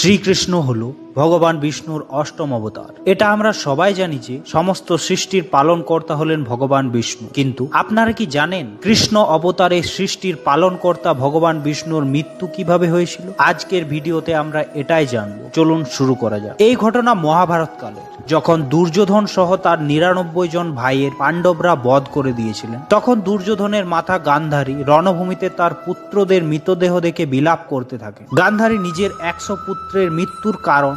শ্রীকৃষ্ণ হল ভগবান বিষ্ণুর অষ্টম অবতার। এটা আমরা সবাই জানি যে সমস্ত সৃষ্টির পালনকর্তা হলেন ভগবান বিষ্ণু। কিন্তু আপনারা কি জানেন কৃষ্ণ অবতারে সৃষ্টির পালনকর্তা ভগবান বিষ্ণুর মৃত্যু কীভাবে হয়েছিল? আজকের ভিডিওতে আমরা এটাই জানব। চলুন শুরু করা যাক। এই ঘটনা মহাভারত কালে যখন দুর্যোধন সহ তার নিরানব্বই জন ভাইয়ের পাণ্ডবরা বধ করে দিয়েছিলেন, তখন দুর্যোধনের মাথা গান্ধারী রণভূমিতে তার পুত্রদের মৃতদেহ দেখে বিলাপ করতে থাকে। গান্ধারী নিজের একশো পুত্রের মৃত্যুর কারণ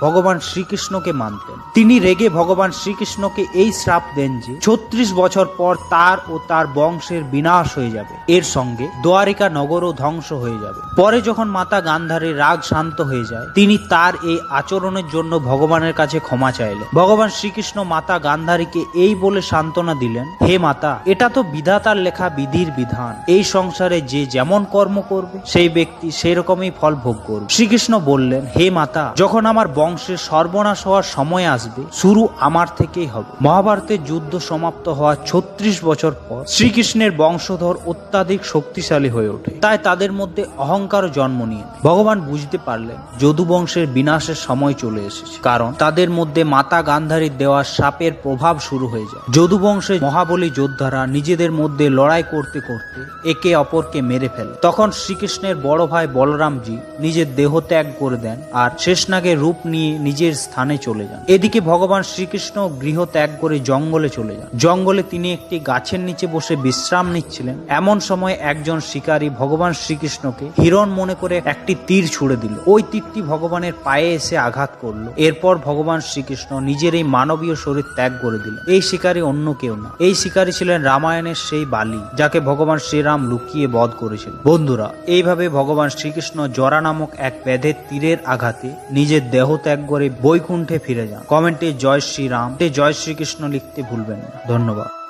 ভগবান শ্রীকৃষ্ণকে মানতেন। তিনি রেগে ভগবান শ্রীকৃষ্ণকে এই শ্রাপ দেন যে, ছত্রিশ বছর পর তার ও তার বংশের বিনাশ হয়ে যাবে। এর সঙ্গে দ্বারিকা নগরও ধ্বংস হয়ে যাবে। পরে যখন মাতা গান্ধারীর রাগ শান্ত হয়ে যায়, তিনি তার এই আচরণের জন্য ভগবানের কাছে ক্ষমা চাইলেন। ভগবান শ্রীকৃষ্ণ মাতা গান্ধারীকে এই বলে সান্ত্বনা দিলেন, হে মাতা, এটা তো বিধাতার লেখা বিধির বিধান। এই সংসারে যে যেমন কর্ম করবে, সেই ব্যক্তি সেই রকমই ফল ভোগ করবে। শ্রীকৃষ্ণ বললেন, হে মাতা, যখন আমার বংশের সর্বনাশ হওয়ার সময় আসবে, শুরু আমার থেকেই হবে। মহাভারতের যুদ্ধ সমাপ্ত হওয়ার ছত্রিশ বছর পর শ্রীকৃষ্ণের বংশধর অত্যাধিক শক্তিশালী হয়ে ওঠে। তাই তাদের মধ্যে অহংকার জন্ম নিয়ে ভগবান বুঝতে পারলেন, যদু বংশের বিনাশের সময় চলে এসেছে। কারণ তাদের মধ্যে মাতা গান্ধারীর দেওয়া সাপের প্রভাব শুরু হয়ে যায়। যদু বংশের মহাবলী যোদ্ধারা নিজেদের মধ্যে লড়াই করতে করতে একে অপরকে মেরে ফেলে। তখন শ্রীকৃষ্ণের বড় ভাই বলরামজি নিজের দেহ ত্যাগ করে দেন আর শেষনাগের রূপ নিয়ে নিজের স্থানে চলে যান। এদিকে ভগবান শ্রীকৃষ্ণ গৃহ ত্যাগ করে জঙ্গলে চলে যান। জঙ্গলে তিনি একটি গাছের নিচে বসে বিশ্রাম নিচ্ছিলেন। এমন সময় একজন শিকারী ভগবান শ্রীকৃষ্ণকে হিরণ মনে করে একটি তীর ছুড়ে দিল। ওই তীরটি ভগবানের পায়ে এসে আঘাত করল। এরপর ভগবান শ্রীকৃষ্ণ নিজের এই মানবীয় শরীর ত্যাগ করে দিলেন। এই শিকারী অন্য কেউ না। এই শিকারী ছিলেন রামায়ণের সেই বালি, যাকে ভগবান শ্রীরাম লুকিয়ে বধ করেছিল বন্ধুরা, এইভাবে ভগবান শ্রীকৃষ্ণ জরা নামক এক ব্যাধের তীরের আঘাতে নিজের দেহ ত্যাগ করে বৈকুণ্ঠে ফিরে যান। কমেন্টে জয় শ্রীরাম। জয় শ্রীকৃষ্ণ লিখতে ভুলবেন না। ধন্যবাদ।